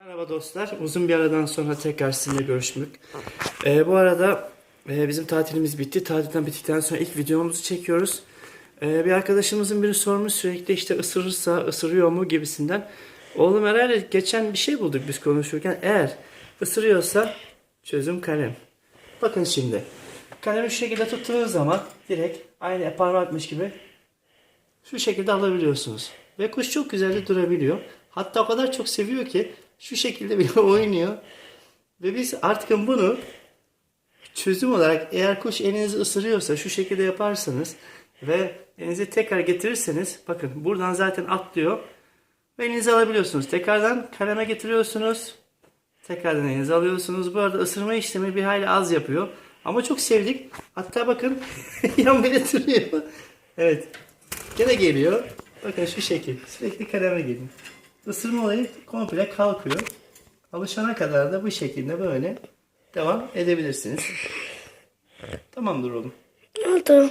Merhaba dostlar. Uzun bir aradan sonra tekrar sizinle görüşmek. Ee, bu arada e, bizim tatilimiz bitti. Tatilden bittikten sonra ilk videomuzu çekiyoruz. Ee, bir arkadaşımızın biri sormuş sürekli işte ısırırsa ısırıyor mu gibisinden. Oğlum herhalde geçen bir şey bulduk biz konuşurken. Eğer ısırıyorsa çözüm kalem. Bakın şimdi. Kalemi şu şekilde tuttuğunuz zaman direkt aynı parmakmış gibi şu şekilde alabiliyorsunuz. Ve kuş çok güzel de durabiliyor. Hatta o kadar çok seviyor ki şu şekilde bile oynuyor. Ve biz artık bunu çözüm olarak eğer kuş elinizi ısırıyorsa şu şekilde yaparsanız ve elinizi tekrar getirirseniz bakın buradan zaten atlıyor ve elinizi alabiliyorsunuz. Tekrardan kaleme getiriyorsunuz. Tekrardan elinize alıyorsunuz. Bu arada ısırma işlemi bir hayli az yapıyor. Ama çok sevdik. Hatta bakın yan bile duruyor. Evet. Gene geliyor. Bakın şu şekil. Sürekli kaleme geliyor. Isırma olayı komple kalkıyor. Alışana kadar da bu şekilde böyle devam edebilirsiniz. Tamamdır oğlum. Oldu.